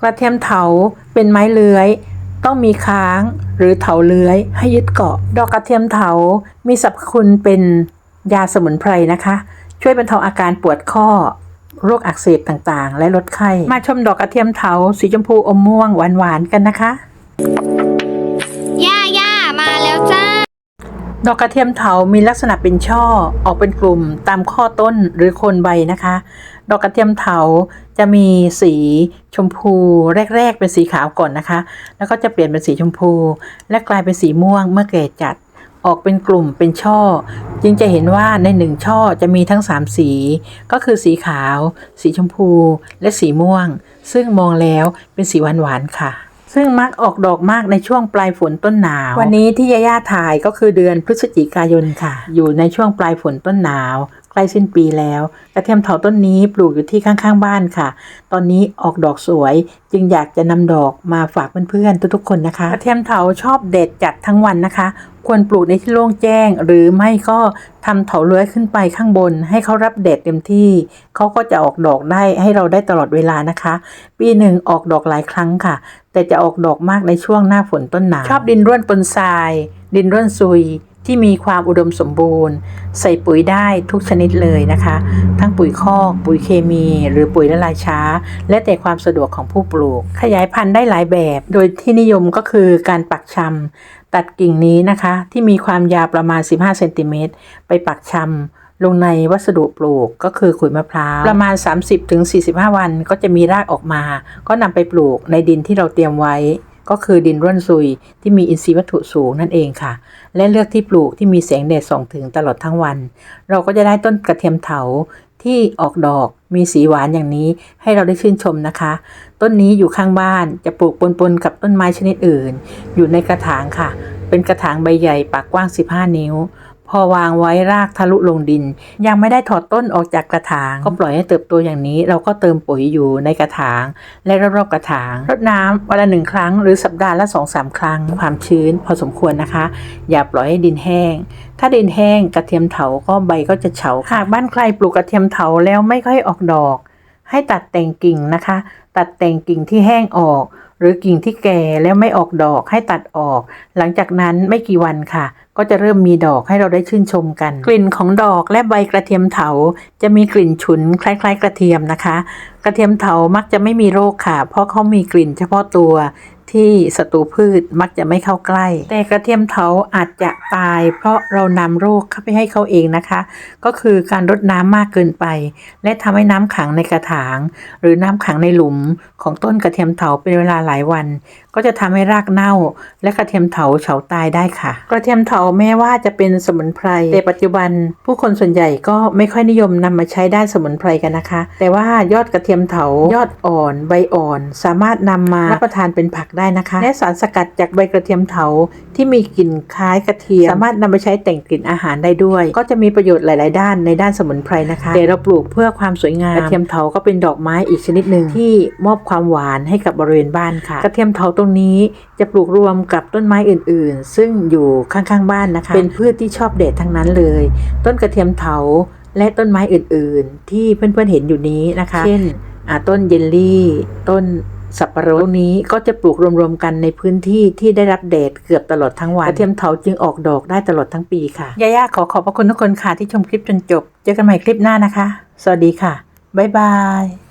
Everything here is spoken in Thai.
กระเทียมเถาเป็นไม้เลื้อย ต้องมีค้างหรือเถาเลื้อยให้ยึดเกาะ ดอกกระเทียมเถา มีสรรพคุณเป็นยาสมุนไพรนะคะ ช่วยบรรเทาอาการปวดข้อ โรคอักเสบต่างๆ และลดไข้ มาชมดอกกระเทียมเถาสีชมพูอมม่วงหวานๆกันนะคะย่าย่ามาแล้วจ้า ดอกกระเทียมเถามีลักษณะเป็นช่อออกเป็นกลุ่มตามข้อต้นหรือโคนใบนะคะ ดอกกระเทียมเถาจะมีสีชมพูแรก ๆ เป็นสีขาวก่อนนะคะ แล้วก็จะเปลี่ยนเป็นสีชมพู และกลายเป็นสีม่วงเมื่อแก่จัดออกเป็นกลุ่มเป็นช่อ จึงจะเห็นว่าในหนึ่งช่อจะมีทั้ง 3 สี ก็คือสีขาว สีชมพู และสีม่วง ซึ่งมองแล้วเป็นสีหวานๆค่ะ ซึ่งมักออกดอกมากในช่วงปลายฝนต้นหนาว วันนี้ที่ยาย่าถ่ายก็คือเดือนพฤศจิกายนค่ะ อยู่ในช่วงปลายฝนต้นหนาวใก ล้สิ้นปีแล้ว กระเทียมเถาต้นนี้ปลูกอยู่ที่ข้างๆบ้านค่ะ ตอนนี้ออกดอกสวย จึงอยากจะนำดอกมาฝากเพื่อนๆทุกๆคนนะคะ กระเทียมเถาชอบเด็ดจัดทั้งวันนะคะ ควรปลูกในที่โล่งแจ้ง หรือไม่ก็ทำเถาเลื้อยขึ้นไปข้างบน ให้เขารับแดดเต็มที่ เขาก็จะออกดอกได้ให้เราได้ตลอดเวลานะคะ ปีหนึ่งออกดอกหลายครั้งค่ะ แต่จะออกดอกมากในช่วงหน้าฝนต้นหนาวชอบดินร่วนปนทราย ดินร่วนซุย ที่มีความอุดมสมบูรณ์ ใส่ปุ๋ยได้ทุกชนิดเลยนะคะ ทั้งปุ๋ยคอก ปุ๋ยเคมี หรือปุ๋ยละลายช้า และแต่ความสะดวกของผู้ปลูก ขยายพันธุ์ได้หลายแบบ โดยที่นิยมก็คือการปักชำตัดกิ่งนี้นะคะ ที่มีความยาวประมาณ 15เซนติเมตรไปปักชำลงในวัสดุปลูกก็คือขุยมะพร้าว ประมาณ 30-45 วันก็จะมีรากออกมา ก็นำไปปลูกในดินที่เราเตรียมไว้ ก็คือดินร่วนซุยที่มีอินทรีย์วัตถุสูงนั่นเองค่ะ และเลือกที่ปลูกที่มีแสงแดดส่องถึงตลอดทั้งวัน เราก็จะได้ต้นกระเทียมเถาที่ออกดอกมีสีหวานอย่างนี้ให้เราได้ชื่นชมนะคะ ต้นนี้อยู่ข้างบ้านจะปลูกปนๆกับต้นไม้ชนิดอื่น อยู่ในกระถางค่ะ เป็นกระถางใบใหญ่ปากกว้าง 15 นิ้ว พอวางไว้รากทะลุลงดิน ยังไม่ได้ถอดต้นออกจากกระถาง ก็ปล่อยให้เติบโตอย่างนี้ เราก็เติมปุ๋ยอยู่ในกระถาง และรอบๆกระถางรดน้ำวันละหนึ่งครั้ง หรือสัปดาห์ละสองสามครั้ง ความชื้นพอสมควรนะคะ อย่าปล่อยให้ดินแห้ง ถ้าดินแห้งกระเทียมเถาก็ใบก็จะเฉาหากบ้านใครปลูกกระเทียมเถาแล้วไม่ค่อยออกดอก ให้ตัดแต่งกิ่งนะคะ ตัดแต่งกิ่งที่แห้งออก หรือกิ่งที่แก่แล้วไม่ออกดอกให้ตัดออก หลังจากนั้นไม่กี่วันค่ะ ก็จะเริ่มมีดอกให้เราได้ชื่นชมกัน กลิ่นของดอกและใบกระเทียมเถา จะมีกลิ่นฉุนคล้าย ๆ กระเทียมนะคะ กระเทียมเถามักจะไม่มีโรคค่ะ เพราะเขามีกลิ่นเฉพาะตัว ที่ศัตรูพืชมักจะไม่เข้าใกล้ แต่กระเทียมเถาอาจจะตาย เพราะเรานำโรคเข้าไปให้เขาเองนะคะ ก็คือการรดน้ำมากเกินไป และทำให้น้ำขังในกระถาง หรือน้ำขังในหลุมของต้นกระเทียมเถาเป็นเวลาหลายวัน ก็จะทำให้รากเน่า และกระเทียมเถาเฉาตายได้ค่ะ กระเทียมเถาแม้ว่าจะเป็นสมุนไพรแต่ปัจจุบัน ผู้คนส่วนใหญ่ก็ไม่ค่อยนิยมนำมาใช้ด้านสมุนไพรกันนะคะ แต่ว่ายอดกระเทียมเถายอดอ่อนใบอ่อน สามารถนำมารับประทานเป็นผักได้นะคะ และสารสกัดจากใบกระเทียมเถาที่มีกลิ่นคล้ายกระเทียม สามารถนำไปใช้แต่งกลิ่นอาหารได้ด้วย ก็จะมีประโยชน์หลาย ๆ ด้านในด้านสมุนไพรนะคะแต่เราปลูกเพื่อความสวยงาม กระเทียมเถาก็เป็นดอกไม้อีกชนิดหนึ่งที่มอบความหวานให้กับบริเวณบ้านค่ะ กระเทียมเถาตรงนี้จะปลูกรวมกับต้นไม้อื่น ๆ ซึ่งอยู่ข้าง ๆ บ้านนะคะ เป็นพืชที่ชอบแดดทั้งนั้นเลย ต้นกระเทียมเถาและต้นไม้อื่น ๆ ที่เพื่อน ๆ เห็นอยู่นี้นะคะ เช่นอ่าต้นเยลลี่ ต้น สับปะรดนี้ก็จะปลูกรวมๆกันในพื้นที่ที่ได้รับแดดเกือบตลอดทั้งวันกระเทียมเถาจึงออกดอกได้ตลอดทั้งปีค่ะย่าย่าขอขอบพระคุณทุกคนค่ะที่ชมคลิปจนจบ เจอกันใหม่คลิปหน้านะคะ สวัสดีค่ะบ๊ายบาย